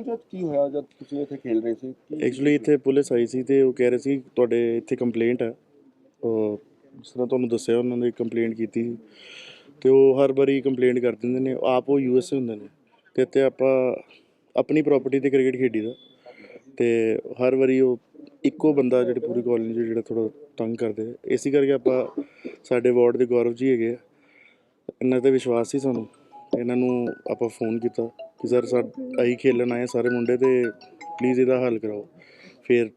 Uncle ਜਦ ਕੀ ਹੋਇਆ ਜਦ ਤੁਸੀਂ ਇੱਥੇ ਖੇਲ ਰਹੇ ਸੀ? ਕੀ- ਐਕਚੁਅਲੀ ਇੱਥੇ ਪੁਲਿਸ ਆਈ ਸੀ ਤੇ ਉਹ ਕਹਿ ਰਹੇ ਸੀ ਤੁਹਾਡੇ ਇੱਥੇ ਕੰਪਲੇਂਟ ਹੈ ਜਿਸ ਤਰ੍ਹਾਂ ਤੁਹਾਨੂੰ ਦੱਸਿਆ ਉਹਨਾਂ ਨੇ ਕੰਪਲੇਂਟ ਕੀਤੀ। ਸੀ ਤੇ ਉਹ ਹਰ ਵਾਰੀ ਕੰਪਲੇਂਟ ਕਰ ਦਿੰਦੇ ਨੇ। ਆਪ ਉਹ ਯੂਐਸਏ ਹੁੰਦੇ ਨੇ। ਤੇ ਇੱਥੇ ਆਪਾਂ ਆਪਣੀ ਪ੍ਰਾਪਰਟੀ ਤੇ ਕ੍ਰਿਕਟ ਖੇਡੀਦਾ ਤੇ ਹਰ ਵਾਰੀ ਉਹ ਇੱਕੋ ਬੰਦਾ ਜਿਹੜੇ ਪੂਰੀ ਕਾਲਨੀ 'ਚ ਜਿਹੜਾ ਥੋੜਾ ਤੰਗ ਕਰਦੇ। ਆ। ਇਸੇ ਕਰਕੇ ਆਪਾਂ ਸਾਡੇ ਵਾਰਡ ਦੇ ਗੌਰਵ ਜੀ ਹੈਗੇ ਆ। ਇਹਨਾਂ ਤੇ ਵਿਸ਼ਵਾਸ ਸੀ ਸਾਨੂੰ। ਇਹਨਾਂ ਨੂੰ ਆਪਾਂ ਫੋਨ ਕੀਤਾ। ਕਿ ਸਰ ਸਾ ਅਸੀਂ ਖੇਲਣ ਆਏ ਆ ਸਾਰੇ ਮੁੰਡੇ ਤੇ ਪਲੀਜ਼ ਇਹਦਾ ਹੱਲ ਕਰਾਓ। ਫਿਰ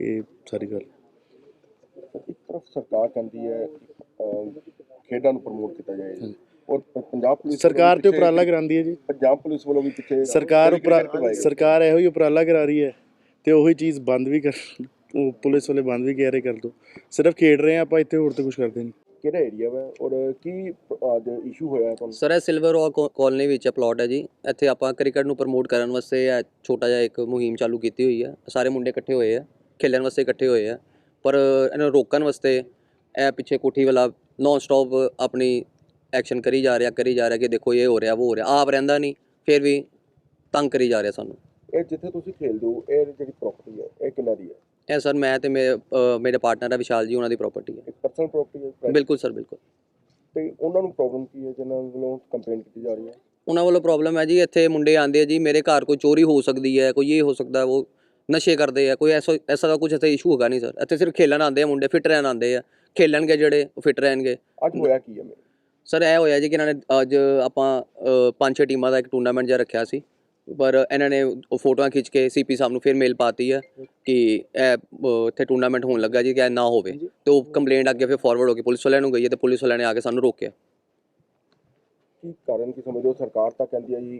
ਇਹ ਸਾਰੀ ਗੱਲ। ਇੱਕ ਤਰਫ ਸਰਕਾਰ ਕਹਿੰਦੀ ਹੈ ਖੇਡਾਂ ਨੂੰ ਪ੍ਰਮੋਟ ਕੀਤਾ ਜਾਏ। ਔਰ ਪ- ਪੰਜਾਬ ਪੁਲਿਸ ਸਰਕਾਰ ਤੇ ਵੀ ਉਪਰਾਲਾ ਕਰਾਉਂਦੀ ਹੈ ਜੀ। ਪੰਜਾਬ ਪੁਲਿਸ ਵੱਲੋਂ ਵੀ ਪਿੱਛੇ ਸਰਕਾਰ ਉਪਰਾ। ਸਰਕਾਰ ਇਹੋ ਹੀ ਉਪਰਾਲਾ ਕਰਾ ਰਹੀ ਹੈ ਤੇ ਉਹੀ ਚੀਜ਼ ਬੰਦ ਵੀ ਕਰ ਉਹ ਪੁਲਿਸ ਵਾਲੇ ਬੰਦ ਵੀ ਕਹਿ ਰਹੇ ਕਰ ਦੋ। ਸਿਰਫ ਖੇਡ ਰਹੇ ਆ ਆਪਾਂ ਇੱਥੇ ਹੋਰ ਤੇ ਕੁਝ ਕਰਦੇ ਨਹੀਂ। ਕਿਹੜਾ ਏਰੀਆ ਵਾ ਔਰ ਕੀ ਅੱਜ ਇਸ਼ੂ ਹੋਇਆ ਤੁਹਾਨੂੰ? ਸਰ ਇਹ ਸਿਲਵਰ ਰੌਕ ਕਾਲਨੀ ਵਿੱਚ ਪਲਾਟ ਹੈ ਜੀ। ਇੱਥੇ ਆਪਾਂ ਕ੍ਰਿਕਟ ਨੂੰ ਪ੍ਰਮੋਟ ਕਰਨ ਵਾਸਤੇ ਇਹ ਛੋਟਾ ਜਿਹਾ ਇੱਕ ਮੁਹਿੰਮ ਚਾਲੂ ਕੀਤੀ ਹੋਈ ਹੈ। ਸਾਰੇ ਮੁੰਡੇ ਇਕੱਠੇ ਹੋਏ ਆ ਖੇਲਣ ਵਾਸਤੇ ਇਕੱਠੇ ਹੋਏ ਆ। ਪਰ ਇਹਨਾਂ ਰੋਕਣ ਵਾਸਤੇ ਇਹ ਪਿੱਛੇ ਕੋਠੀ ਵਾਲਾ ਨੌਨ ਸਟਾਪ ਆਪਣੀ ਐਕਸ਼ਨ ਕਰੀ ਜਾ ਰਿਹਾ ਕਰੀ ਜਾ ਰਿਹਾ ਕਿ ਦੇਖੋ ਇਹ ਹੋ ਰਿਹਾ ਉਹ ਹੋ ਰਿਹਾ। ਆਪ ਰਹਿੰਦਾ ਨਹੀਂ ਫਿਰ ਵੀ ਤੰਗ ਕਰੀ ਜਾ ਰਿਹਾ ਸਾਨੂੰ। ਇਹ ਜਿੱਥੇ ਤੁਸੀਂ ਖੇਲਦੇ ਹੋ ਇਹ ਜਿਹੜੀ ਪ੍ਰਾਪਰਟੀ ਹੈ ਇਹ ਕਿੰਨਾ ਦੀ ਹੈ? ਇਹ ਸਰ ਮੈਂ ਤੇ ਮੇਰੇ ਅ, ਮੇਰੇ ਪਾਰਟਨਰ ਹੈ ਵਿਸ਼ਾਲ ਜੀ ਉਹਨਾਂ ਦੀ ਪ੍ਰਾਪਰਟੀ ਹੈ। ਇੱਕ ਪਰਸਨਲ ਪ੍ਰਾਪਰਟੀ ਹੈ private? ਬਿਲਕੁਲ ਸਰ ਬਿਲਕੁਲ। ਤੇ ਉਹਨਾਂ ਨੂੰ ਪ੍ਰੋਬਲਮ ਕੀ ਹੈ ਜਿਨ੍ਹਾਂ ਵੱਲੋਂ ਕੰਪਲੇਂਟ ਕੀਤੀ ਜਾ ਰਹੀ ਹੈ? ਉਹਨਾਂ ਵੱਲੋਂ ਪ੍ਰੋਬਲਮ ਹੈ ਜੀ ਇੱਥੇ ਮੁੰਡੇ ਆਂਦੇ ਆ ਜੀ ਮੇਰੇ ਘਰ ਕੋਈ ਚੋਰੀ ਹੋ ਸਕਦੀ ਹੈ ਕੋਈ ਇਹ ਹੋ ਸਕਦਾ ਉਹ ਨਸ਼ੇ ਕਰਦੇ ਆ ਕੋਈ ਐਸਾ ਐਸਾ ਦਾ ਕੁਝ ਇੱਥੇ ਇਸ਼ੂ ਹੈਗਾ ਨਹੀਂ ਸਰ। ਇੱਥੇ ਸਿਰਫ ਖੇਲਣ ਆਉਂਦੇ ਆ ਮੁੰਡੇ ਫਿੱਟ ਰਹਿਣ ਆਉਂਦੇ ਆ। ਖੇਲਣਗੇ ਜਿਹੜੇ ਉਹ ਫਿੱਟ ਰਹਿਣਗੇ। ਅੱਜ ਹੋਇਆ ਕੀ ਹੈ? ਮੇਰੇ ਸਰ ਇਹ ਹੋਇਆ ਜੀ ਕਿ ਇਹਨਾਂ ਨੇ ਅੱਜ ਆਪਾਂ ਅ, ਪੰਜ ਛੇ ਟੀਮਾਂ ਦਾ ਇੱਕ ਟੂਰਨਾਮੈਂਟ ਜਿਹਾ ਰੱਖਿਆ ਸੀ। ਪਰ ਇਹਨਾਂ ਨੇ ਉਹ ਫੋਟੋਆਂ ਖਿੱਚ ਕੇ ਸੀਪੀ ਸਾਹਿਬ ਨੂੰ ਫਿਰ ਮੇਲ ਪਾਤੀ ਹੈ ਕਿ ਇਹ ਅ, ਇੱਥੇ ਟੂਰਨਾਮੈਂਟ ਹੋਣ ਲੱਗਾ ਜੀ ਕਿ ਇਹ ਨਾ ਹੋਵੇ। ਤੇ ਉਹ ਕੰਪਲੇਂਟ ਅੱਗੇ ਫਿਰ ਫਾਰਵਰਡ ਹੋ ਕੇ ਪੁਲਿਸ ਵਾਲਿਆਂ ਨੂੰ ਗਈ ਹੈ ਤੇ ਪੁਲਿਸ ਵਾਲਿਆਂ ਨੇ ਆ ਕੇ ਸਾਨੂੰ ਰੋਕਿਆ। ਕੀ ਕਾਰਨ ਕੀ ਸਮਝਦੇ ਹੋ? ਸਰਕਾਰ ਤਾਂ ਕਹਿੰਦੀ ਹੈ ਜੀ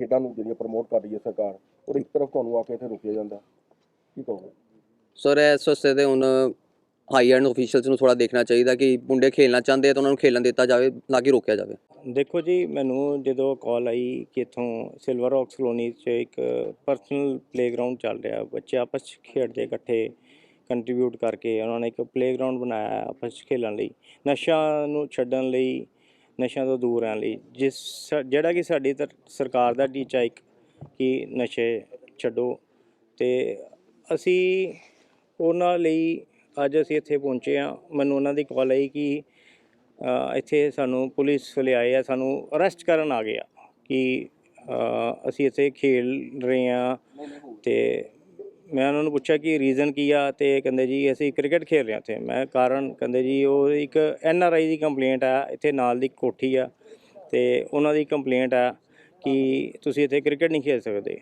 ਖੇਡਾਂ ਨੂੰ ਜਿਹੜੀਆਂ ਪ੍ਰਮੋਟ ਕਰ ਰਹੀ ਹੈ ਸਰਕਾਰ ਔਰ ਇੱਕ ਤਰਫ ਤੁਹਾਨੂੰ ਆ ਕੇ ਇੱਥੇ ਰੁਕਿਆ ਜਾਂਦਾ। ਕੀ ਕਹੋਗੇ? ਸਰ ਇਸ ਵਾਸਤੇ ਤੇ ਹੁਣ ਹਾਈ ਐਂਡ ਅਫੀਸ਼ੀਅਲਸ ਨੂੰ ਥੋੜਾ ਦੇਖਣਾ ਚਾਹੀਦਾ ਕਿ ਮੁੰਡੇ ਖੇਲਣਾ ਚਾਹੁੰਦੇ ਆ ਤਾਂ ਉਹਨਾਂ ਨੂੰ ਖੇਲਣ ਦਿੱਤਾ ਜਾਵੇ ਨਾ ਕਿ ਰੋਕਿਆ ਜਾਵੇ। ਦੇਖੋ ਜੀ, ਮੈਨੂੰ ਜਦੋਂ ਕਾਲ ਆਈ ਕਿ ਇੱਥੋਂ ਸਿਲਵਰ ਰੌਕਸ ਕਲੋਨੀ 'ਚ ਇੱਕ ਪਰਸਨਲ ਪਲੇਗਰਾਉਂਡ ਚੱਲ ਰਿਹਾ, ਬੱਚੇ ਆਪਸ 'ਚ ਖੇਡਦੇ ਇਕੱਠੇ ਕੰਟਰੀਬਿਊਟ ਕਰਕੇ ਉਹਨਾਂ ਨੇ ਇੱਕ ਪਲੇਗਰਾਉਂਡ ਬਣਾਇਆ ਆਪਸ 'ਚ ਖੇਡਣ ਲਈ, ਨਸ਼ਾ ਨੂੰ ਛੱਡਣ ਲਈ, ਨਸ਼ਿਆਂ ਤੋਂ ਦੂਰ ਰਹਿਣ ਲਈ, ਜਿਸ ਜਿਹੜਾ ਕਿ ਸਾਡੀ ਤਰ- ਸਰਕਾਰ ਦਾ ਟੀਚਾ ਇੱਕ ਕਿ ਨਸ਼ੇ ਛੱਡੋ ਤੇ ਅਸੀਂ ਉਹਨਾਂ ਲਈ ਅੱਜ ਅਸੀਂ ਇੱਥੇ ਪਹੁੰਚੇ ਆ ਮੈਨੂੰ ਉਹਨਾਂ ਦੀ ਕਾਲ ਆਈ ਕਿ ਇੱਥੇ ਸਾਨੂੰ ਪੁਲਿਸ ਵਾਲੇ ਆਏ ਆ, ਸਾਨੂੰ ਅਰੈਸਟ ਕਰਨ ਆ ਗਏ ਆ ਕਿ ਅਸੀਂ ਇੱਥੇ ਖੇਲ ਰਹੇ ਆ। ਤੇ ਮੈਂ ਉਹਨਾਂ ਨੂੰ ਪੁੱਛਿਆ ਕਿ ਰੀਜ਼ਨ ਕੀ ਆ ਤੇ ਕਹਿੰਦੇ ਜੀ ਅਸੀਂ ਕ੍ਰਿਕਟ ਖੇਲ ਰਹੇ ਹਾਂ ਇੱਥੇ ਮੈਂ ਕਾਰਨ ਕਹਿੰਦੇ ਜੀ ਉਹ ਇੱਕ N R I the complaint ਆ, ਇੱਥੇ ਨਾਲ ਦੀ ਕੋਠੀ ਆ ਤੇ ਉਹਨਾਂ ਦੀ ਕੰਪਲੇਂਟ ਆ ਕਿ ਤੁਸੀਂ ਇੱਥੇ ਕ੍ਰਿਕਟ ਨਹੀਂ ਖੇਡ ਸਕਦੇ।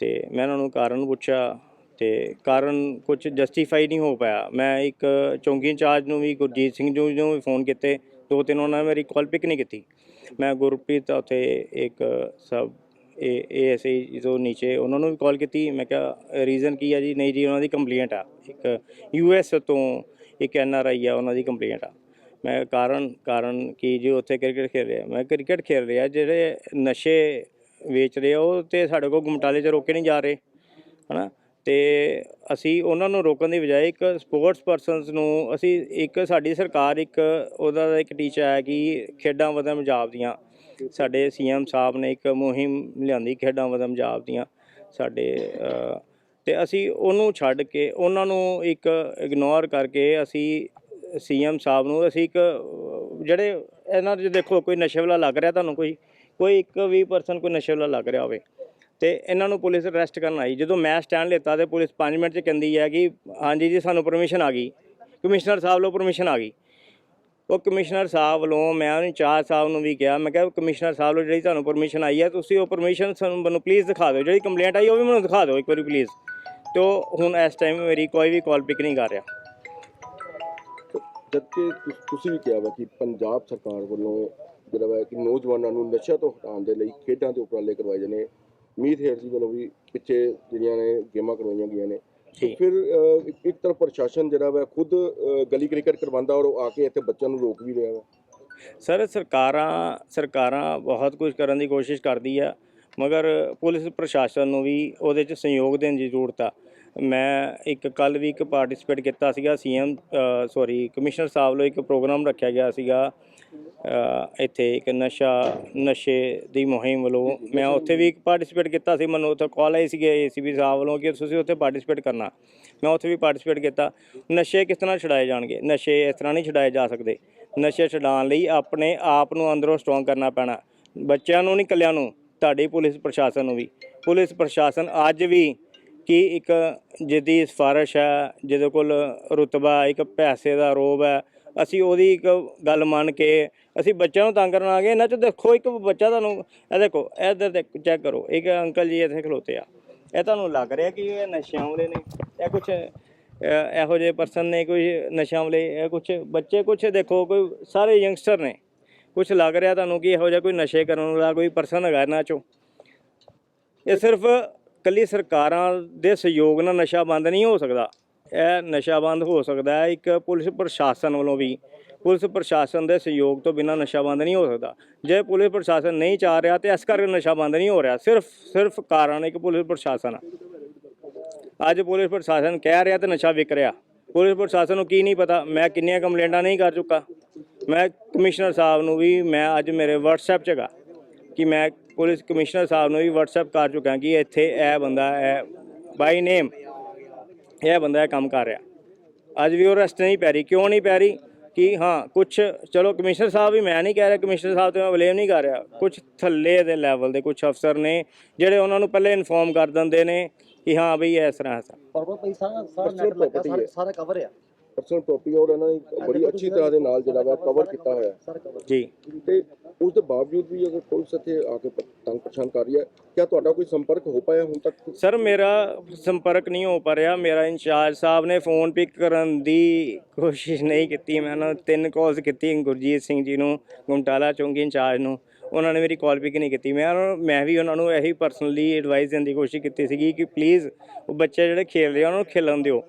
ਤੇ ਮੈਂ ਉਹਨਾਂ ਨੂੰ ਕਾਰਨ ਪੁੱਛਿਆ ਤੇ ਕਾਰਨ ਕੁਝ ਜਸਟੀਫਾਈ ਨਹੀਂ ਹੋ ਪਾਇਆ। ਮੈਂ ਇੱਕ ਚੌਂਕੀ ਇੰਚਾਰਜ ਨੂੰ ਵੀ, ਗੁਰਜੀਤ ਸਿੰਘ ਜੀ ਨੂੰ ਵੀ ਫੋਨ ਕੀਤੇ। ਦੋ ਤਿੰਨ ਉਹਨਾਂ ਨੇ ਮੇਰੀ ਕਾਲ ਪਿਕ ਨਹੀਂ ਕੀਤੀ। ਮੈਂ ਗੁਰਪ੍ਰੀਤ ਉੱਥੇ ਇੱਕ ਸਬ ਏ ਏਐਸਆਈ ਤੋਂ ਨੀਚੇ ਉਹਨਾਂ ਨੂੰ ਵੀ ਕਾਲ ਕੀਤੀ। ਮੈਂ ਕਿਹਾ ਰੀਜ਼ਨ ਕੀ ਆ ਜੀ? ਨਹੀਂ ਜੀ, ਉਹਨਾਂ ਦੀ ਕੰਪਲੇਂਟ ਆ। ਇੱਕ ਯੂਐਸ ਤੋਂ ਇੱਕ ਐਨਆਰਆਈ ਆ, ਉਹਨਾਂ ਦੀ ਕੰਪਲੇਂਟ ਆ। ਮੈਂ ਕਾਰਨ ਕਾਰਨ ਕੀ ਜੀ? ਉੱਥੇ ਕ੍ਰਿਕਟ ਖੇਡ ਰਿਹਾ। ਮੈਂ ਕ੍ਰਿਕਟ ਖੇਡ ਰਿਹਾ। ਜਿਹੜੇ ਨਸ਼ੇ ਵੇਚ ਰਹੇ ਆ, ਉਹ ਤੇ ਸਾਡੇ ਕੋਲ ਗੁਮਟਾਲੇ 'ਚ ਰੋਕੇ ਨਹੀਂ ਜਾ ਰਹੇ। ਹਨਾ? ਤੇ ਅਸੀਂ ਉਹਨਾਂ ਨੂੰ ਰੋਕਣ ਦੀ ਬਜਾਏ ਇੱਕ ਸਪੋਰਟਸ ਪਰਸਨਸ ਨੂੰ ਅਸੀਂ ਇੱਕ ਸਾਡੀ ਸਰਕਾਰ ਇੱਕ ਉਹਦਾ ਇੱਕ ਟੀਚਾ ਹੈ ਕਿ ਖੇਡਾਂ ਵਧਣ ਪੰਜਾਬ ਦੀਆਂ। ਸਾਡੇ ਸੀਐਮ ਸਾਹਿਬ ਨੇ ਇੱਕ ਮੁਹਿੰਮ ਲਿਆਂਦੀ ਖੇਡਾਂ ਵਧਣ ਪੰਜਾਬ ਦੀਆਂ ਸਾਡੇ ਅ, ਤੇ ਅਸੀਂ ਉਹਨੂੰ ਛੱਡ ਕੇ ਉਹਨਾਂ ਨੂੰ ਇੱਕ ਇਗਨੋਰ ਕਰਕੇ ਅਸੀਂ ਸੀਐਮ ਸਾਹਿਬ ਨੂੰ ਅਸੀਂ ਇੱਕ ਜਿਹੜੇ ਇਹਨਾਂ 'ਚ ਦੇਖੋ ਕੋਈ ਨਸ਼ੇ ਵਾਲਾ ਲੱਗ ਰਿਹਾ ਤੁਹਾਨੂੰ ਕੋਈ ਕੋਈ ਇੱਕ ਵੀ ਪਰਸਨ ਕੋਈ ਨਸ਼ੇ ਵਾਲਾ ਲੱਗ ਰਿਹਾ ਹੋਵੇ। ਤੇ ਇਹਨਾਂ ਨੂੰ ਪੁਲਿਸ ਅਰੈਸਟ ਕਰਨ ਆਈ। ਜਦੋਂ ਮੈਂ ਸਟੈਂਡ ਲਿੱਤਾ ਤੇ ਪੁਲਿਸ 5 ਮਿੰਟ 'ਚ ਕਹਿੰਦੀ ਹੈ ਕਿ ਹਾਂਜੀ ਜੀ, ਸਾਨੂੰ ਪਰਮਿਸ਼ਨ ਆ ਗਈ। ਕਮਿਸ਼ਨਰ ਸਾਹਿਬ ਵੱਲੋਂ ਪਰਮਿਸ਼ਨ ਆ ਗਈ। ਉਹ ਕਮਿਸ਼ਨਰ ਸਾਹਿਬ ਵੱਲੋਂ ਮੈਂ ਉਹਨੂੰ ਇੰਚਾਰਜ ਸਾਹਿਬ ਨੂੰ ਵੀ ਕਿਹਾ, ਮੈਂ ਕਿਹਾ ਕਮਿਸ਼ਨਰ ਸਾਹਿਬ ਵੱਲੋਂ ਜਿਹੜੀ ਤੁਹਾਨੂੰ ਪਰਮਿਸ਼ਨ ਆਈ ਹੈ, ਤੁਸੀਂ ਉਹ ਪਰਮਿਸ਼ਨ ਸਾਨੂੰ ਮੈਨੂੰ ਪਲੀਜ਼ ਦਿਖਾ ਦਿਓ। ਜਿਹੜੀ ਕੰਪਲੇਂਟ ਆਈ ਉਹ ਵੀ ਮੈਨੂੰ ਦਿਖਾ ਦਿਓ ਇੱਕ ਵਾਰੀ ਪਲੀਜ਼ ਤੇ ਉਹ ਹੁਣ ਇਸ ਟਾਈਮ ਮੇਰੀ ਕੋਈ ਵੀ ਕਾਲ ਪਿਕ ਨਹੀਂ ਕਰ ਰਿਹਾ। ਜਦਕਿ ਤੁਸੀਂ ਵੀ ਕਿਹਾ ਵਾ ਕਿ ਪੰਜਾਬ ਸਰਕਾਰ ਵੱਲੋਂ ਜਿਹੜਾ ਵਾ ਕਿ ਨੌਜਵਾਨਾਂ ਨੂੰ ਨਸ਼ਿਆਂ ਤੋਂ ਹਟਾਉਣ ਦੇ ਲਈ ਖੇਡਾਂ ਦੇ ਉਪਰਾਲੇ ਕਰਵਾਏ ਜਾਣੇ। ਮੀਤ ਹੇਰ ਜੀ ਵੱਲੋਂ ਵੀ ਪਿੱਛੇ ਜਿਹੜੀਆਂ ਨੇ ਗੇਮਾਂ ਕਰਵਾਈਆਂ ਗਈਆਂ ਨੇ। ਫਿਰ ਇੱਕ- ਇੱਕ ਤਰਫ ਪ੍ਰਸ਼ਾਸਨ ਜਿਹੜਾ ਵਾ ਖੁਦ ਗਲੀ ਕ੍ਰਿਕਟ ਕਰਵਾਉਂਦਾ ਔਰ ਉਹ ਆ ਕੇ ਇੱਥੇ ਬੱਚਿਆਂ ਨੂੰ ਰੋਕ ਵੀ ਰਿਹਾ ਵਾ। ਸਰ ਸਰਕਾਰਾਂ ਸਰਕਾਰਾਂ ਬਹੁਤ ਕੁਝ ਕਰਨ ਦੀ ਕੋਸ਼ਿਸ਼ ਕਰਦੀ ਆ ਮਗਰ ਪੁਲਿਸ ਪ੍ਰਸ਼ਾਸਨ ਨੂੰ ਵੀ ਉਹਦੇ 'ਚ ਸਹਿਯੋਗ ਦੇਣ ਦੀ ਜ਼ਰੂਰਤ ਆ। ਮੈਂ ਇੱਕ ਕੱਲ ਵੀ ਇੱਕ ਪਾਰਟਿਸਿਪੇਟ ਕੀਤਾ ਸੀਗਾ ਸੀਐਮ ਸੌਰੀ ਕਮਿਸ਼ਨਰ ਸਾਹਿਬ ਵੱਲੋਂ ਇੱਕ ਪ੍ਰੋਗਰਾਮ ਰੱਖਿਆ ਗਿਆ ਸੀਗਾ ਇੱਥੇ ਇੱਕ ਨਸ਼ਾ, ਨਸ਼ੇ ਦੀ ਮੁਹਿੰਮ ਵੱਲੋਂ ਮੈਂ ਉੱਥੇ ਵੀ ਪਾਰਟਿਸਿਪੇਟ ਕੀਤਾ ਸੀ, ਮੈਨੂੰ ਉੱਥੇ ਕਾਲ ਆਈ ਸੀਗੇ ਏਸੀਬੀ ਸਾਹਿਬ ਵੱਲੋਂ ਕਿ ਤੁਸੀਂ ਉੱਥੇ ਪਾਰਟਿਸਿਪੇਟ ਕਰਨਾ। ਮੈਂ ਉੱਥੇ ਵੀ ਪਾਰਟਿਸਿਪੇਟ ਕੀਤਾ। ਨਸ਼ੇ ਕਿਸ ਤਰ੍ਹਾਂ ਛੁਡਾਏ ਜਾਣਗੇ? ਨਸ਼ੇ ਇਸ ਤਰ੍ਹਾਂ ਨਹੀਂ ਛੁਡਾਏ ਜਾ ਸਕਦੇ। ਨਸ਼ੇ ਛਡਾਉਣ ਲਈ ਆਪਣੇ ਆਪ ਨੂੰ ਅੰਦਰੋਂ ਸਟਰੋਂਗ ਕਰਨਾ ਪੈਣਾ। ਬੱਚਿਆਂ ਨੂੰ ਨਹੀਂ ਇਕੱਲਿਆਂ ਨੂੰ, ਤੁਹਾਡੀ ਪੁਲਿਸ ਪ੍ਰਸ਼ਾਸਨ ਨੂੰ ਵੀ। ਪੁਲਿਸ ਪ੍ਰਸ਼ਾਸਨ ਅੱਜ ਵੀ ਕਿ ਇੱਕ ਜਿਹਦੀ ਸਿਫਾਰਿਸ਼ ਹੈ, ਜਿਹਦੇ ਕੋਲ ਰੁਤਬਾ, ਇੱਕ ਪੈਸੇ ਦਾ ਰੋਬ ਹੈ ਅਸੀਂ ਉਹਦੀ ਇੱਕ ਗੱਲ ਮੰਨ ਕੇ ਅਸੀਂ ਬੱਚਿਆਂ ਨੂੰ ਤੰਗ ਕਰਨ ਆ ਗਏ। ਇਹਨਾਂ ਚ ਦੇਖੋ, ਇੱਕ ਬੱਚਾ ਤੁਹਾਨੂੰ, ਇਹ ਦੇਖੋ, ਇੱਧਰ ਦੇ ਚੈੱਕ ਕਰੋ। ਇੱਕ ਅੰਕਲ ਜੀ ਇੱਥੇ ਖਲੋਤੇ ਆ। ਇਹ ਤੁਹਾਨੂੰ ਲੱਗ ਰਿਹਾ ਕਿ ਇਹ ਨਸ਼ਿਆਂ ਵਾਲੇ ਨੇ? ਇਹ ਕੁਝ ਇਹੋ ਜਿਹੇ ਪਰਸਨ ਨੇ ਕੋਈ ਨਸ਼ਿਆਂ ਵਾਲੇ? ਇਹ ਕੁਝ ਬੱਚੇ ਕੁਝ ਦੇਖੋ, ਕੋਈ ਸਾਰੇ ਯੰਗਸਟਰ ਨੇ। ਕੁਝ ਲੱਗ ਰਿਹਾ ਤੁਹਾਨੂੰ ਕਿ ਇਹੋ ਜਿਹਾ ਕੋਈ ਨਸ਼ੇ ਕਰਨ ਵਾਲਾ ਕੋਈ ਪਰਸਨ ਹੈਗਾ ਇਹਨਾਂ ਚੋਂ? ਇਹ ਸਿਰਫ ਕੱਲੀ ਸਰਕਾਰਾਂ ਦੇ ਸਹਿਯੋਗ ਨਾਲ ਨਸ਼ਾ ਬੰਦ ਨਹੀਂ ਹੋ ਸਕਦਾ। ਇਹ ਨਸ਼ਾ ਬੰਦ ਹੋ ਸਕਦਾ ਹੈ। ਇੱਕ ਪੁਲਿਸ ਪ੍ਰਸ਼ਾਸਨ ਵੱਲੋਂ ਵੀ, ਪੁਲਿਸ ਪ੍ਰਸ਼ਾਸਨ ਦੇ ਸਹਿਯੋਗ ਤੋਂ ਬਿਨਾਂ ਨਸ਼ਾ ਬੰਦ ਨਹੀਂ ਹੋ ਸਕਦਾ। ਜੇ ਪੁਲਿਸ ਪ੍ਰਸ਼ਾਸਨ ਨਹੀਂ ਚਾਹ ਰਿਹਾ ਤੇ ਇਸ ਕਰਕੇ ਨਸ਼ਾ ਬੰਦ ਨਹੀਂ ਹੋ ਰਿਹਾ। ਸਿਰਫ ਸਿਰਫ ਕਾਰਨ ਇੱਕ ਪੁਲਿਸ ਪ੍ਰਸ਼ਾਸਨ ਆ। ਅੱਜ ਪੁਲਿਸ ਪ੍ਰਸ਼ਾਸਨ ਕਹਿ ਰਿਹਾ ਤੇ ਨਸ਼ਾ ਵਿਕ ਰਿਹਾ। ਪੁਲਿਸ ਪ੍ਰਸ਼ਾਸਨ ਨੂੰ ਕੀ ਨਹੀਂ ਪਤਾ? ਮੈਂ ਕਿੰਨੀਆਂ ਕੰਪਲੇਂਟਾਂ ਨਹੀਂ ਕਰ ਚੁੱਕਾ। ਮੈਂ ਕਮਿਸ਼ਨਰ ਸਾਹਿਬ ਨੂੰ ਵੀ, ਮੈਂ ਅੱਜ ਮੇਰੇ WhatsApp 'ਚ ਹੈਗਾ ਕਿ ਮੈਂ ਪੁਲਿਸ ਕਮਿਸ਼ਨਰ ਸਾਹਿਬ ਨੂੰ ਵੀ WhatsApp ਕਰ ਚੁੱਕਾ ਕਿ ਇੱਥੇ ਇਹ ਬੰਦਾ ਹੈ ਬਾਈ ਨੇਮ ਇਹ ਬੰਦਾ ਇਹ ਕੰਮ ਕਰ ਰਿਹਾ। ਅੱਜ ਵੀ ਉਹ ਰਸਤੇ ਨਹੀਂ ਪੈ ਰਹੀ। ਕਿਉਂ ਨਹੀਂ ਪੈ ਰਹੀ? ਕਿ ਹਾਂ ਕੁਝ ਚਲੋ ਕਮਿਸ਼ਨਰ ਸਾਹਿਬ ਵੀ ਮੈਂ ਨਹੀਂ ਕਹਿ ਰਿਹਾ ਕਮਿਸ਼ਨਰ ਸਾਹਿਬ ਤੇ ਮੈਂ ਬਲੇਮ ਨਹੀਂ ਕਰ ਰਿਹਾ। ਕੁਝ ਥੱਲੇ ਦੇ ਲੈਵਲ ਦੇ ਕੁਝ ਅਫਸਰ ਨੇ ਜਿਹੜੇ ਉਹਨਾਂ ਨੂੰ ਪਹਿਲੇ ਇਨਫੋਰਮ ਕਰ ਦਿੰਦੇ ਨੇ ਕਿ ਹਾਂ ਬਈ ਇਸ ਤਰ੍ਹਾਂ ਇਸ ਤਰ੍ਹਾਂ। ਪਰਪਲ ਭਾਈ ਸਾਰਾ ਸਾਰਾ ਨੈਟ ਲੱਗਾ ਹੈ। ਸਾਰਾ ਕਵਰ ਆ। ਪਰਸਨਲ ਪ੍ਰਾਪਰਟੀ ਔਰ ਇਹਨਾਂ ਨੇ ਬੜੀ ਅੱਛੀ ਤਰ੍ਹਾਂ ਦੇ ਨਾਲ ਜਿਹੜਾ ਵਾ ਕਵਰ ਕੀਤਾ ਹੋਇਆ ਹੈ। ਜੀ। ਤੇ ਉਸ ਦੇ ਬਾਵਜੂਦ ਵੀ ਅਗਰ ਪੁਲਿਸ ਇੱਥੇ ਆ ਕੇ ਤੰਗ ਪਰੇਸ਼ਾਨ ਕਰ ਰਹੀ ਹੈ ਕਿਆ ਤੁਹਾਡਾ ਕੋਈ ਸੰਪਰਕ ਹੋ ਪਾਇਆ ਹੁਣ ਤੱਕ? ਸਰ ਮੇਰਾ ਸੰਪਰਕ ਨਹੀਂ ਹੋ ਪਾ ਰਿਹਾ। ਮੇਰਾ ਇੰਚਾਰਜ ਸਾਹਿਬ ਨੇ ਫੋਨ ਪਿਕ ਕਰਨ ਦੀ ਕੋਸ਼ਿਸ਼ ਨਹੀਂ ਕੀਤੀ। ਮੈਂ ਉਹਨਾਂ ਨੂੰ ਤਿੰਨ ਕਾਲਸ ਕੀਤੀ ਗੁਰਜੀਤ ਸਿੰਘ ਜੀ ਨੂੰ ਗੁਮਟਾਲਾ ਚੌਂਕੀ ਇੰਚਾਰਜ ਨੂੰ। ਉਹਨਾਂ ਨੇ ਮੇਰੀ ਕਾਲ ਪਿਕ ਨਹੀਂ ਕੀਤੀ। ਮੈਂ ਮੈਂ ਵੀ ਉਹਨਾਂ ਨੂੰ ਇਹੀ ਪਰਸਨਲੀ ਐਡਵਾਈਸ ਦੇਣ ਦੀ ਕੋਸ਼ਿਸ਼ ਕੀਤੀ ਸੀਗੀ ਕਿ ਪਲੀਜ਼ ਉਹ ਬੱਚੇ ਜਿਹੜੇ ਖੇਡ ਰਹੇ ਆ ਉਹਨਾਂ ਨੂੰ ਖੇਲਣ ਦਿਓ।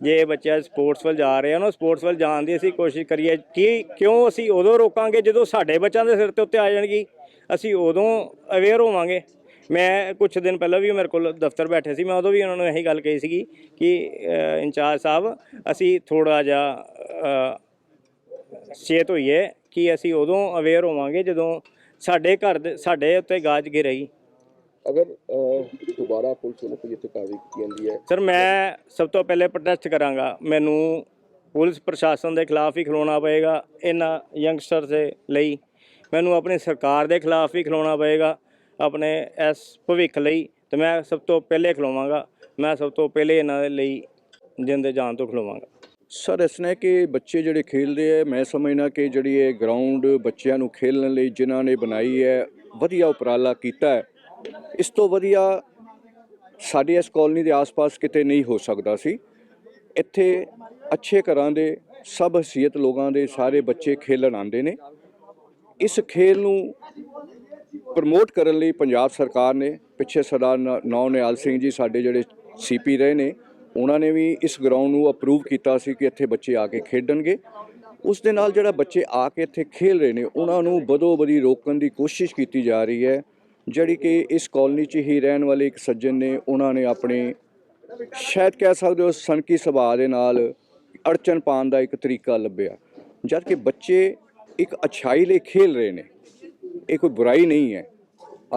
ਜੇ ਬੱਚਾ ਸਪੋਰਟਸ ਵੱਲ ਜਾ ਰਿਹਾ ਉਹਨਾਂ ਸਪੋਰਟਸ ਵੱਲ ਜਾਣ ਦੀ ਅਸੀਂ ਕੋਸ਼ਿਸ਼ ਕਰੀਏ ਕਿ ਕਿਉਂ ਅਸੀਂ ਉਦੋਂ ਰੋਕਾਂਗੇ ਜਦੋਂ ਸਾਡੇ ਬੱਚਿਆਂ ਦੇ ਸਿਰ ਤੇ ਉੱਤੇ ਆ ਜਾਣਗੀ। ਅਸੀਂ ਉਦੋਂ ਅਵੇਅਰ ਹੋਵਾਂਗੇ। ਮੈਂ ਕੁਝ ਦਿਨ ਪਹਿਲਾਂ ਵੀ ਮੇਰੇ ਕੋਲ ਦਫ਼ਤਰ ਬੈਠੇ ਸੀ ਮੈਂ ਉਦੋਂ ਵੀ ਉਹਨਾਂ ਨੂੰ ਇਹੀ ਗੱਲ ਕਹੀ ਸੀਗੀ ਕਿ ਇੰਚਾਰਜ ਸਾਹਿਬ ਅਸੀਂ ਥੋੜਾ ਜਿਹਾ ਅ, ਹੋਈਏ ਕਿ ਅਸੀਂ ਉਦੋਂ ਅਵੇਅਰ ਹੋਵਾਂਗੇ ਜਦੋਂ ਸਾਡੇ ਘਰ ਦੇ ਸਾਡੇ ਉੱਤੇ ਗਾਜ ਗਿਰੇਗੀ। ਅਗਰ ਅਹ, ਦੁਬਾਰਾ ਪੁਲਿਸ ਵੱਲੋਂ ਕੋਈ ਇੱਥੇ ਕਾਰਵਾਈ ਕੀਤੀ ਜਾਂਦੀ ਹੈ? ਸਰ ਮੈਂ ਸਭ ਤੋਂ ਪਹਿਲੇ ਪ੍ਰੋਟੈਸਟ ਕਰਾਂਗਾ। ਮੈਨੂੰ ਪੁਲਿਸ ਪ੍ਰਸ਼ਾਸਨ ਦੇ ਖਿਲਾਫ ਹੀ ਖਲੋਣਾ ਪਏਗਾ ਇਹਨਾਂ ਯੰਗਸਟਰ ਦੇ ਲਈ। ਮੈਨੂੰ ਆਪਣੀ ਸਰਕਾਰ ਦੇ ਖਿਲਾਫ ਹੀ ਖਲੋਣਾ ਪਏਗਾ ਆਪਣੇ ਇਸ ਭਵਿੱਖ ਲਈ। ਤੇ ਮੈਂ ਸਭ ਤੋਂ ਪਹਿਲੇ ਖਲੋਵਾਂਗਾ। ਮੈਂ ਸਭ ਤੋਂ ਪਹਿਲੇ ਇਹਨਾਂ ਦੇ ਲਈ ਜਿੰਦੇ ਜਾਨ ਤੋਂ ਖਲੋਵਾਂਗਾ। ਸਰ ਇਸ ਨੇ ਕਿ ਬੱਚੇ ਜਿਹੜੇ ਖੇਡਦੇ ਆ ਮੈਂ ਸਮਝਣਾ ਕਿ ਜਿਹੜੀ ਇਹ ਗਰਾਊਂਡ ਬੱਚਿਆਂ ਨੂੰ ਖੇਡਣ ਲਈ ਜਿਨ੍ਹਾਂ ਨੇ ਬਣਾਈ ਹੈ ਵਧੀਆ ਉਪਰਾਲਾ ਕੀਤਾ ਹੈ। ਇਸ ਤੋਂ ਵਧੀਆ ਸਾਡੀ ਇਸ ਕਾਲਨੀ ਦੇ ਆਸ-ਪਾਸ ਕਿਤੇ ਨਹੀਂ ਹੋ ਸਕਦਾ ਸੀ। ਇੱਥੇ ਅੱਛੇ ਘਰਾਂ ਦੇ, ਸਭ ਹਸੀਅਤ ਲੋਕਾਂ ਦੇ ਸਾਰੇ ਬੱਚੇ ਖੇਲਣ ਆਉਂਦੇ ਨੇ। ਇਸ ਖੇਲ ਨੂੰ ਪ੍ਰਮੋਟ ਕਰਨ ਲਈ ਪੰਜਾਬ ਸਰਕਾਰ ਨੇ, ਪਿੱਛੇ ਸਰਦਾਰ ਨ- ਨੌ ਨਿਹਾਲ ਸਿੰਘ ਜੀ ਸਾਡੇ ਜਿਹੜੇ ਸੀਪੀ ਰਹੇ ਨੇ, ਉਹਨਾਂ ਨੇ ਵੀ ਇਸ ਗਰਾਊਂਡ ਨੂੰ ਅਪਰੂਵ ਕੀਤਾ ਸੀ ਕਿ ਇੱਥੇ ਬੱਚੇ ਆ ਕੇ ਖੇਡਣਗੇ। ਉਸ ਦੇ ਨਾਲ ਜਿਹੜਾ ਬੱਚੇ ਆ ਕੇ ਇੱਥੇ ਖੇਲ ਰਹੇ ਨੇ, ਉਹਨਾਂ ਨੂੰ ਬਦੋ ਬਦੀ ਰੋਕਣ ਦੀ ਕੋਸ਼ਿਸ਼ ਕੀਤੀ ਜਾ ਰਹੀ ਹੈ। ਜਿਹੜੀ ਕਿ ਇਸ ਕਾਲਨੀ 'ਚ ਹੀ ਰਹਿਣ ਵਾਲੇ ਇੱਕ ਸੱਜਣ ਨੇ, ਉਹਨਾਂ ਨੇ ਆਪਣੇ ਸ਼ਾਇਦ ਕਹਿ ਸਕਦੇ ਹੋ ਸਨਕੀ ਸੁਭਾਅ ਦੇ ਨਾਲ ਅੜਚਨ ਪਾਉਣ ਦਾ ਇੱਕ ਤਰੀਕਾ ਲੱਭਿਆ। ਜਦ ਕਿ ਬੱਚੇ ਇੱਕ ਅਛਾਈ ਲਈ ਖੇਲ ਰਹੇ ਨੇ, ਇਹ ਕੋਈ ਬੁਰਾਈ ਨਹੀਂ ਹੈ।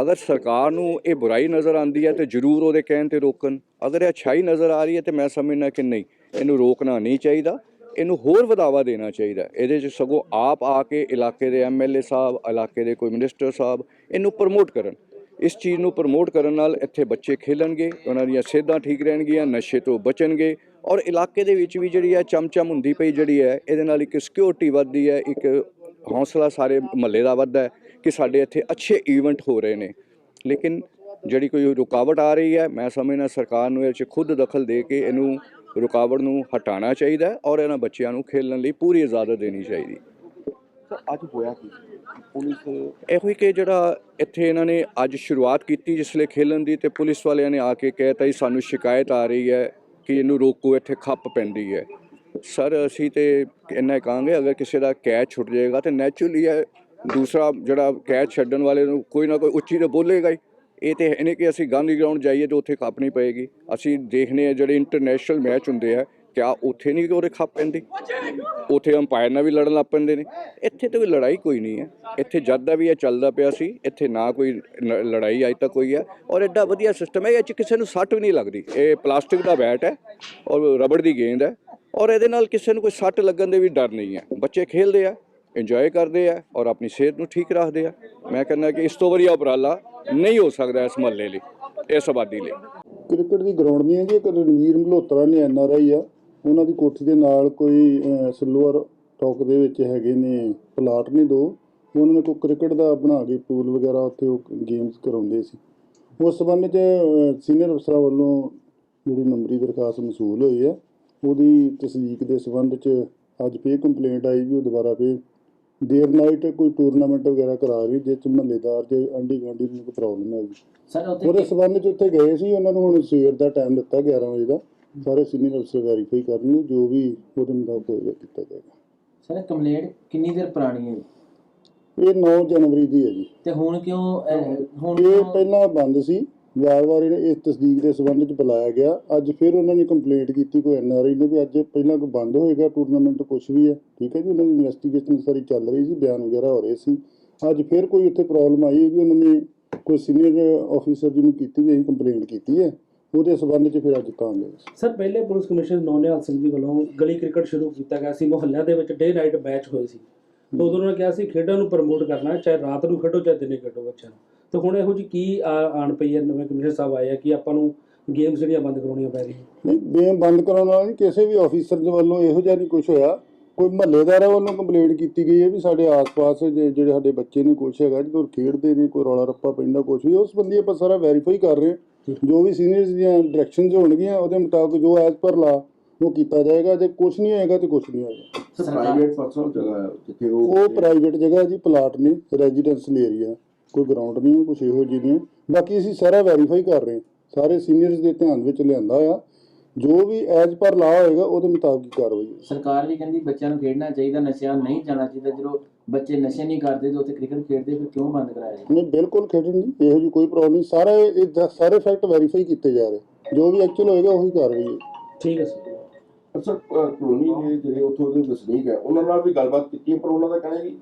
ਅਗਰ ਸਰਕਾਰ ਨੂੰ ਇਹ ਬੁਰਾਈ ਨਜ਼ਰ ਆਉਂਦੀ ਹੈ ਤੇ ਜ਼ਰੂਰ ਉਹਦੇ ਕਹਿਣ ਤੇ ਰੋਕਣ। ਅਗਰ ਇਹ ਅਛਾਈ ਨਜ਼ਰ ਆ ਰਹੀ ਹੈ ਤੇ ਮੈਂ ਸਮਝਣਾ ਕਿ ਨਹੀਂ, ਇਹਨੂੰ ਰੋਕਣਾ ਨਹੀਂ ਚਾਹੀਦਾ। ਇਹਨੂੰ ਹੋਰ ਵਧਾਵਾ ਦੇਣਾ ਚਾਹੀਦਾ ਇਹਦੇ 'ਚ ਸਗੋਂ ਆਪ ਆ ਕੇ ਇਲਾਕੇ ਦੇ ਐਮਐਲਏ ਸਾਹਿਬ, ਇਲਾਕੇ ਦੇ ਕੋਈ ਮਿਨਿਸਟਰ ਸਾਹਿਬ ਇਹਨੂੰ ਪ੍ਰਮੋਟ ਕਰਨ। ਇਸ ਚੀਜ਼ ਨੂੰ ਪ੍ਰਮੋਟ ਕਰਨ ਨਾਲ ਇੱਥੇ ਬੱਚੇ ਖੇਲਣਗੇ, ਉਹਨਾਂ ਦੀਆਂ ਸਿਹਤਾਂ ਠੀਕ ਰਹਿਣਗੀਆਂ, ਨਸ਼ੇ ਤੋਂ ਬਚਣਗੇ ਔਰ ਇਲਾਕੇ ਦੇ ਵਿੱਚ ਵੀ ਜਿਹੜੀ ਹੈ ਚਮਚਮ ਹੁੰਦੀ ਪਈ ਜਿਹੜੀ ਹੈ, ਇਹਦੇ ਨਾਲ ਇੱਕ ਸਿਕਿਉਰਿਟੀ ਵੱਧਦੀ ਹੈ, ਇੱਕ ਹੌਸਲਾ ਸਾਰੇ ਮਹੱਲੇ ਦਾ ਵੱਧਦਾ ਕਿ ਸਾਡੇ ਇੱਥੇ ਅੱਛੇ ਈਵੈਂਟ ਹੋ ਰਹੇ ਨੇ। ਲੇਕਿਨ ਜਿਹੜੀ ਕੋਈ ਰੁਕਾਵਟ ਆ ਰਹੀ ਹੈ, ਮੈਂ ਸਮਝਣਾ ਸਰਕਾਰ ਨੂੰ ਇਹ 'ਚ ਖੁਦ ਦਖਲ ਦੇ ਕੇ ਇਹਨੂੰ ਰੁਕਾਵਟ ਨੂੰ ਹਟਾਉਣਾ ਚਾਹੀਦਾ ਹੈ ਔਰ ਇਹਨਾਂ ਬੱਚਿਆਂ ਨੂੰ ਖੇਲਣ ਲਈ ਪੂਰੀ ਇਜਾਜ਼ਤ ਦੇਣੀ ਚਾਹੀਦੀ। ਅੱਜ ਹੋਇਆ ਕੀ? ਪੁਲਿਸ ਇਹੋ ਹੀ ਕਿ ਜਿਹੜਾ ਇੱਥੇ ਇਹਨਾਂ ਨੇ ਅੱਜ ਸ਼ੁਰੂਆਤ ਕੀਤੀ ਜਿਸ ਲਈ ਖੇਲਣ ਦੀ ਤੇ ਪੁਲਿਸ ਵਾਲਿਆਂ ਨੇ ਆ ਕੇ ਕਹਿਤਾ ਜੀ ਸਾਨੂੰ ਸ਼ਿਕਾਇਤ ਆ ਰਹੀ ਹੈ ਕਿ ਇਹਨੂੰ ਰੋਕੋ ਇੱਥੇ ਖੱਪ ਪੈਂਦੀ ਹੈ। ਸਰ ਅਸੀਂ ਤੇ ਇੰਨਾ ਹੀ ਕਹਾਂਗੇ ਅਗਰ ਕਿਸੇ ਦਾ ਕੈਚ ਛੁੱਟ ਜਾਏਗਾ ਤੇ ਨੈਚੁਰਲੀ ਹੈ ਦੂਸਰਾ ਜਿਹੜਾ ਕੈਚ ਛੱਡਣ ਵਾਲੇ ਨੂੰ ਕੋਈ ਨਾ ਕੋਈ ਉੱਚੀ ਤਾਂ ਬੋਲੇਗਾ ਹੀ। ਇਹ ਤੇ ਹੈ ਨਹੀਂ ਕਿ ਅਸੀਂ ਗਾਂਧੀ ਗਰਾਊਂਡ ਜਾਈਏ ਤੇ ਉੱਥੇ ਖੱਪ ਨਹੀਂ ਪਏਗੀ। ਅਸੀਂ ਦੇਖਨੇ ਆ ਜਿਹੜੇ ਇੰਟਰਨੈਸ਼ਨਲ ਮੈਚ ਹੁੰਦੇ ਆ, ਕਿਆ ਉੱਥੇ ਨਹੀਂ ਉਹਦੇ ਖੱਪ ਪੈਂਦੇ? ਉੱਥੇ ਅੰਪਾਇਰ ਨਾਲ ਵੀ ਲੜਨ ਲੱਗ ਪੈਂਦੇ ਨੇ। ਇੱਥੇ ਤਾਂ ਕੋਈ ਲੜਾਈ ਕੋਈ ਨਹੀਂ ਹੈ। ਇੱਥੇ ਜਦ ਦਾ ਵੀ ਇਹ ਚੱਲਦਾ ਪਿਆ ਸੀ, ਇੱਥੇ ਨਾ ਕੋਈ ਲ- ਲੜਾਈ ਅੱਜ ਤੱਕ ਹੋਈ ਹੈ ਔਰ ਐਡਾ ਵਧੀਆ ਸਿਸਟਮ ਹੈ, ਇਹ 'ਚ ਕਿਸੇ ਨੂੰ ਸੱਟ ਵੀ ਨਹੀਂ ਲੱਗਦੀ। ਇਹ ਪਲਾਸਟਿਕ ਦਾ ਬੈਟ ਹੈ ਔਰ ਰਬੜ ਦੀ ਗੇਂਦ ਹੈ। ਔਰ ਇਹਦੇ ਨਾਲ ਕਿਸੇ ਨੂੰ ਕੋਈ ਸੱਟ ਲੱਗਣ ਦੇ ਵੀ ਡਰ ਨਹੀਂ ਹੈ। ਬੱਚੇ ਖੇਲਦੇ ਆ। ਇੰਜੋਏ ਕਰਦੇ ਆ ਔਰ ਆਪਣੀ ਸਿਹਤ ਨੂੰ ਠੀਕ ਰੱਖਦੇ ਆ। ਮੈਂ ਕਹਿੰਦਾ ਕਿ ਇਸ ਤੋਂ ਵਧੀਆ ਉਪਰਾਲਾ ਨਹੀਂ ਹੋ ਸਕਦਾ ਇਸ ਮਹੱਲੇ ਲਈ ਇਸ ਆਬਾਦੀ ਲਈ। ਕ੍ਰਿਕਟ ਦੀ ਗਰਾਊਂਡ ਨਹੀਂ ਹੈ ਜੀ ਇੱਕ ਰਣਵੀਰ ਮਲਹੋਤਰਾ ਨੇ ਐਨ ਆਰ ਆਈ ਆ। ਉਹਨਾਂ ਦੀ ਕੋਠੀ ਦੇ ਨਾਲ ਕੋਈ ਅਹ, ਸਿਲਵਰ ਟੌਕ ਦੇ ਵਿੱਚ ਹੈਗੇ ਨੇ ਪਲਾਟ ਨੇ ਦੋ। ਉਹਨਾਂ ਨੇ ਕੋਈ ਕ੍ਰਿਕਟ ਦਾ ਬਣਾ ਕੇ ਪੂਲ ਵਗੈਰਾ ਉੱਥੇ ਉਹ ਗੇਮਸ ਕਰਾਉਂਦੇ ਸੀ। ਉਸ ਸੰਬੰਧ 'ਚ ਸੀਨੀਅਰ ਅਫਸਰਾਂ ਵੱਲੋਂ ਜਿਹੜੀ ਨੰਬਰੀ ਦਰਖਾਸਤ ਮਸੂਲ ਹੋਈ ਹੈ ਉਹਦੀ ਤਸਦੀਕ ਦੇ ਸੰਬੰਧ 'ਚ ਅੱਜ ਫੇਰ ਕੰਪਲੇਂਟ ਆਈ ਵੀ ਉਹ ਦੁਬਾਰਾ ਫੇਰ ਦੇਰ ਨਾਈਟ ਕੋਈ ਟੂਰਨਾਮੈਂਟ ਵਗੈਰਾ ਕਰਾ ਰਹੀ ਜਿਸ 'ਚ ਮਹੱਲੇਦਾਰ ਜੇ ਆਂਢੀ ਗੁਆਂਢੀ ਨੂੰ ਕੋਈ ਪ੍ਰੋਬਲਮ ਹੈਗੀ। ਸਰ ਉਹਦੇ ਸਬੰਧ ਚ ਉੱਥੇ ਗਏ ਸੀ ਉਹਨਾਂ ਨੂੰ ਹੁਣ ਸਵੇਰ ਦਾ ਟਾਈਮ ਦਿੱਤਾ 11 ਵਜੇ ਦਾ। ਸਾਰੇ ਸੀਨੀਅਰ ਅਫਸਰ ਵੈਰੀਫਾਈ ਕਰਨਗੇ ਜੋ ਵੀ ਉਹਦੇ ਮੁਤਾਬਕ ਹੋਏਗਾ ਕੀਤਾ ਜਾਏਗਾ। ਸਰ ਕੰਪਲੇਂਟ ਕਿੰਨੀ ਦੇਰ ਪੁਰਾਣੀ ਹੈ? ਇਹ 9 ਜਨਵਰੀ ਦੀ ਹੈ ਜੀ। ਤੇ ਹੁਣ ਕਿਉਂ ਅਹ, ਹੁਣ ਇਹ ਕਿਉਂ ਪਹਿਲਾਂ ਬੰਦ ਸੀ। ਵਾਰ-ਵਾਰ ਇਸ ਤਸਦੀਕ ਦੇ ਸਬੰਧ ਚ ਬੁਲਾਇਆ ਗਿਆ। ਅੱਜ ਫਿਰ ਉਹਨਾਂ ਨੇ ਕੰਪਲੇਂਟ ਕੀਤੀ ਕੋਈ ਐਨਆਰਆਈ ਨੇ ਵੀ ਅੱਜ ਪਹਿਲਾਂ ਕੋਈ ਬੰਦ ਹੋਏਗਾ ਟੂਰਨਾਮੈਂਟ ਕੁਝ ਵੀ ਹੈ। ਠੀਕ ਹੈ ਜੀ ਉਹਨਾਂ ਦੀ ਇਨਵੈਸਟੀਗੇਸ਼ਨ ਸਾਰੀ ਚੱਲ ਰਹੀ ਸੀ ਬਿਆਨ ਵਗੈਰਾ ਹੋ ਰਹੇ ਸੀ। ਅੱਜ ਫਿਰ ਕੋਈ ਉੱਥੇ ਪ੍ਰੋਬਲਮ ਆਈ ਹੈ ਕਿ ਉਹਨਾਂ ਨੇ ਕੋਈ ਸੀਨੀਅਰ ਆਫੀਸਰ ਜੀ ਨੂੰ ਕੀਤੀ ਵੀ ਅਸੀਂ ਕੰਪਲੇਂਟ ਕੀਤੀ ਹੈ ਉਹਦੇ ਸਬੰਧ ਚ ਫਿਰ ਅੱਜ ਸੀ। ਸਰ ਪਹਿਲੇ ਪੁਲਿਸ ਕਮਿਸ਼ਨਰ ਨੌਨਿਹਾਲ ਸਿੰਘ ਜੀ ਵੱਲੋਂ ਗਲੀ ਕ੍ਰਿਕਟ ਸ਼ੁਰੂ ਕੀਤਾ ਗਿਆ ਸੀ ਮੁਹੱਲਿਆਂ ਦੇ ਵਿੱਚ ਡੇ ਨਾਈਟ ਮੈਚ ਹੋਏ ਸੀ। ਤਾਂ ਉਦੋਂ ਉਹਨਾਂ ਨੇ ਕਿਹਾ ਸੀ ਖੇਡਾਂ ਨੂੰ ਪ੍ਰਮੋਟ ਕਰਨਾ ਚਾਹੇ ਰਾਤ ਨੂੰ ਖੇਡੋ ਚਾਹੇ ਦਿਨੇ ਖੇਡੋ ਬੱਚਿਆਂ ਨੂੰ। ਤਾਂ ਹੁਣ ਇਹੋ ਜੀ ਕੀ ਆ- ਆਣ ਪਈ ਹੈ ਨਵੇਂ ਕਮਿਸ਼ਨਰ ਸਾਹਿਬ ਆਏ ਆ ਕਿ ਆਪਾਂ ਨੂੰ ਗੇਮਸ ਜਿਹੜੀਆਂ ਬੰਦ ਕਰਾਉਣੀਆਂ ਪੈ ਰਹੀਆਂ? ਨਹੀਂ ਗੇਮ ਬੰਦ ਕਰਾਉਣ ਵਾਲਾ ਨਹੀਂ ਕਿਸੇ ਵੀ ਆਫੀਸਰ ਦੇ ਵੱਲੋਂ ਇਹੋ ਜਿਹਾ ਨਹੀਂ ਕੁਝ ਹੋਇਆ। ਕੋਈ ਮਹੱਲੇਦਾਰਾਂ ਵੱਲੋਂ ਕੰਪਲੇਂਟ ਕੀਤੀ ਗਈ ਹੈ ਵੀ ਸਾਡੇ ਆਸ-ਪਾਸ ਜੇ- ਜਿਹੜੇ ਸਾਡੇ ਬੱਚੇ ਨੇ ਕੁਛ ਹੈਗਾ ਜਦੋਂ ਖੇਡਦੇ ਨੇ ਕੋਈ ਰੌਲਾ ਰੱਪਾ ਪੈਂਦਾ ਕੁਛ ਵੀ ਉਸ ਸੰਬੰਧੀ ਆਪਾਂ ਸਾਰਾ ਵੈਰੀਫਾਈ ਕਰ ਰਹੇ ਹਾਂ। ਜੋ ਵੀ ਸੀਨੀਅਰਸ ਦੀਆਂ ਡਾਇਰੈਕਸ਼ਨਸ ਹੋਣਗੀਆਂ ਉਹਦੇ ਮੁਤਾਬਕ ਜੋ ਐਜ਼ ਪਰ ਲਾ ਉਹ ਕੀਤਾ ਜਾਏਗਾ ਜੇ ਕੁਛ ਨਹੀਂ ਹੋਏਗਾ ਤੇ ਕੁਛ ਨਹੀਂ ਹੋਏਗਾ। ਪ੍ਰਾਈਵੇਟ ਪਰਸਨਲ ਜਗ੍ਹਾ ਹੈ ਜਿੱਥੇ ਉਹ ਉਹ ਪ੍ਰਾਈਵੇਟ ਜਗ੍ਹਾ ਜੀ ਪਲਾਟ ਨੇ ਰੈਜ਼ੀਡੈਂਸ਼ੀਅਲ ਏਰੀਆ ਕੋਈ ਗਰਾਊਂਡ ਨਹੀਂ ਹੈ ਕੁਛ ਇਹੋ ਜਿਹੀ ਨਹੀਂ। ਬਾਕੀ ਅਸੀਂ ਸਾਰਾ ਵੈਰੀਫਾਈ ਕਰ ਰਹੇ ਹਾਂ। ਸਾਰੇ ਸੀਨੀਅਰਸ ਦੇ ਧਿਆਨ ਵਿੱਚ ਲਿਆਂਦਾ ਆ। ਜੋ ਵੀ ਐਜ਼ ਪਰ ਲਾ ਹੋਏਗਾ ਉਹਦੇ ਮੁਤਾਬਕ ਹੀ ਕਾਰਵਾਈ ਹੋਏਗੀ। ਸਰਕਾਰ ਵੀ ਕਹਿੰਦੀ ਬੱਚਿਆਂ ਨੂੰ ਖੇਡਣਾ ਚਾਹੀਦਾ ਨਸ਼ਿਆਂ ਨਹੀਂ ਜਾਣਾ ਚਾਹੀਦਾ। ਜਦੋਂ ਬੱਚੇ ਨਸ਼ੇ ਨਹੀਂ ਕਰਦੇ ਤੇ ਉੱਥੇ ਕ੍ਰਿਕਟ ਖੇਡਦੇ ਫਿਰ ਕਿਉਂ ਬੰਦ ਕਰਾਇਆ ਜੀ ਨਹੀਂ ਬਿਲਕੁਲ ਖੇਡਣ ਦੀ ਇਹੋ ਜਿਹੀ ਕੋਈ ਪ੍ਰੋਬਲਮ ਨਹੀਂ। ਸਾਰਾ ਇਹ ਸਾਰੇ ਫੈਕਟ ਵੈਰੀਫਾਈ ਕੀਤੇ ਜਾ ਰਹੇ। ਜੋ ਵੀ ਐਕਚੁਅਲ ਹੋਏਗਾ ਉਹੀ ਕਾਰਵਾਈ ਹੈ ਠੀਕ ਹੈ ਸਰ। ਅਸਰ ਕਲੋਨੀ ਦੇ ਜਿਹੜੇ ਉੱਥੋਂ ਦੇ ਵਸਨੀਕ ਹੈ ਉਹਨਾਂ ਨਾਲ ਵੀ ਗੱਲਬਾਤ ਕੀਤੀ ਹੈ, ਪਰ ਉਹਨਾਂ ਦਾ ਕਹਿਣਾ ਹੈ ਕਿ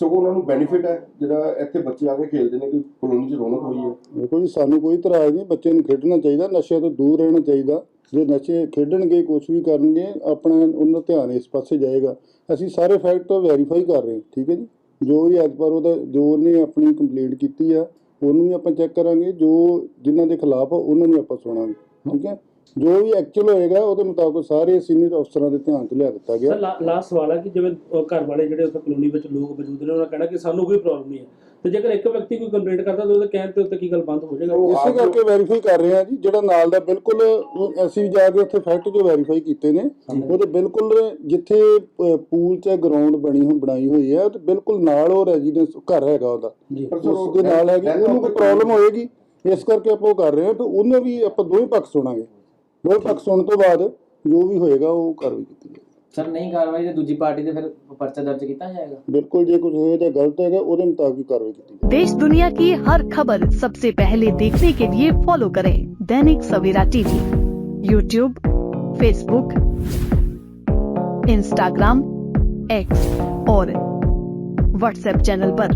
ਸਗੋਂ ਉਹਨਾਂ ਨੂੰ ਬੈਨੀਫਿਟ ਹੈ, ਜਿਹੜਾ ਇੱਥੇ ਬੱਚੇ ਆ ਕੇ ਖੇਡਦੇ ਨੇ ਕਿ ਕਲੋਨੀ 'ਚ ਰੌਣਕ ਹੋਈ ਹੈ। ਦੇਖੋ ਜੀ, ਸਾਨੂੰ ਕੋਈ ਇਤਰਾਜ਼ ਨਹੀਂ ਬੱਚੇ ਨੂੰ ਖੇਡਣਾ ਚਾਹੀਦਾ, ਨਸ਼ਿਆਂ ਤੋਂ ਦੂਰ ਰਹਿਣਾ ਚਾਹੀਦਾ। ਜੇ ਨਸ਼ੇ ਖੇਡਣਗੇ ਕੁਝ ਵੀ ਕਰਨਗੇ, ਆਪਣਾ ਉਹਨਾਂ ਦਾ ਧਿਆਨ ਇਸ ਪਾਸੇ ਜਾਏਗਾ। ਅਸੀਂ ਸਾਰੇ ਫੈਕਟ ਤੋਂ ਵੈਰੀਫਾਈ ਕਰ ਰਹੇ ਹਾਂ, ਠੀਕ ਹੈ ਜੀ? ਜੋ ਵੀ ਅੱਜ ਪਰ ਉਹਦਾ, ਜੋ ਉਹਨੇ ਆਪਣੀ ਕੰਪਲੇਂਟ ਕੀਤੀ ਆ, ਉਹਨੂੰ ਵੀ ਆਪਾਂ ਚੈੱਕ ਕਰਾਂਗੇ, ਜੋ ਜਿਨ੍ਹਾਂ ਦੇ ਖਿਲਾਫ ਆ, ਉਹਨਾਂ ਨੂੰ ਆਪਾਂ ਸੁਣਾਂਗੇ, ਠੀਕ ਹੈ? ਜੋ ਵੀ ਐਕਚੁਅਲ ਹੋਏਗਾ ਉਹਦੇ ਮੁਤਾਬਕ ਸਾਰੇ ਸੀਨੀਅਰ ਅਫਸਰਾਂ ਦੇ ਧਿਆਨ 'ਚ ਲਿਆ ਦਿੱਤਾ ਗਿਆ। ਸਰ ਲਾਸਟ ਸਵਾਲ ਹੈ ਕਿ ਜਿਵੇਂ ਘਰ ਵਾਲੇ ਜਿਹੜੇ ਉੱਥੇ ਕਲੋਨੀ ਵਿੱਚ ਲੋਕ ਮੌਜੂਦ ਨੇ ਉਹਨਾਂ ਕਹਿਣਾ ਕਿ ਸਾਨੂੰ ਕੋਈ ਪ੍ਰੋਬਲਮ ਨਹੀਂ ਹੈ। ਤੇ ਜੇਕਰ ਇੱਕ ਵਿਅਕਤੀ ਕੋਈ ਕੰਪਲੇਂਟ ਕਰਦਾ ਤਾਂ ਉਹਦੇ ਕਹਿਣ ਤੇ ਉੱਤੇ ਕੀ ਗੱਲ ਬੰਦ ਹੋ ਜਾਏਗਾ? ਇਸੇ ਕਰਕੇ ਵੈਰੀਫਾਈ ਕਰ ਰਹੇ ਹਾਂ ਜੀ ਜਿਹੜਾ ਨਾਲ ਦਾ ਬਿਲਕੁਲ ਅਸੀਂ ਜਾ ਕੇ ਉੱਥੇ ਫੈਕਟ ਜੋ ਵੈਰੀਫਾਈ ਕੀਤੇ ਨੇ ਉਹਦੇ ਬਿਲਕੁਲ ਜਿੱਥੇ ਪੂਲ 'ਚ ਗਰਾਊਂਡ ਬਣੀ ਹੋਈ ਬਣਾਈ ਹੋਈ ਹੈ ਤੇ ਬਿਲਕੁਲ ਨਾਲ ਉਹ ਰੈਜ਼ੀਡੈਂਸ ਘਰ ਹੈਗਾ ਉਹਦਾ। ਉਸ ਦੇ ਨਾਲ ਹੈਗੀ ਉਹਨੂੰ ਕੋਈ ਪ੍ਰੋਬਲਮ ਹੋਏਗੀ ਇਸ ਕਰਕੇ ਆਪਾਂ ਉਹ ਕਰ ਰਹੇ ਹਾਂ ਤੇ ਉਹਨੇ ਵੀ ਆਪਾਂ ਦੋਵੇਂ ਪੱਖ ਸੁਣਾਂਗੇ। ਦੋਵੇਂ ਪੱਖ ਸੁਣਨ ਤੋਂ ਬਾਅਦ ਜੋ ਵੀ ਹੋਏਗਾ ਉਹ ਕਾਰਵਾਈ ਕੀਤੀ ਜਾਏਗੀ ਸਰ ਨਹੀਂ ਕਾਰਵਾਈ ਤੇ ਦੂਜੀ ਪਾਰਟੀ ਤੇ ਫਿਰ ਪਰਚਾ ਦਰਜ ਕੀਤਾ ਜਾਏਗਾ ਬਿਲਕੁਲ ਜੇ ਕੁਝ ਹੋਏ ਤਾਂ ਗਲਤ ਹੈਗਾ ਉਹਦੇ ਮੁਤਾਬਕ ਹੀ ਕਾਰਵਾਈ ਕੀਤੀ ਜਾਏਗੀ देश दुनिया की हर खबर सबसे पहले देखने के लिए फॉलो करें Dainik Savera TV YouTube Facebook Instagram X और व्हाट्सएप चैनल पर।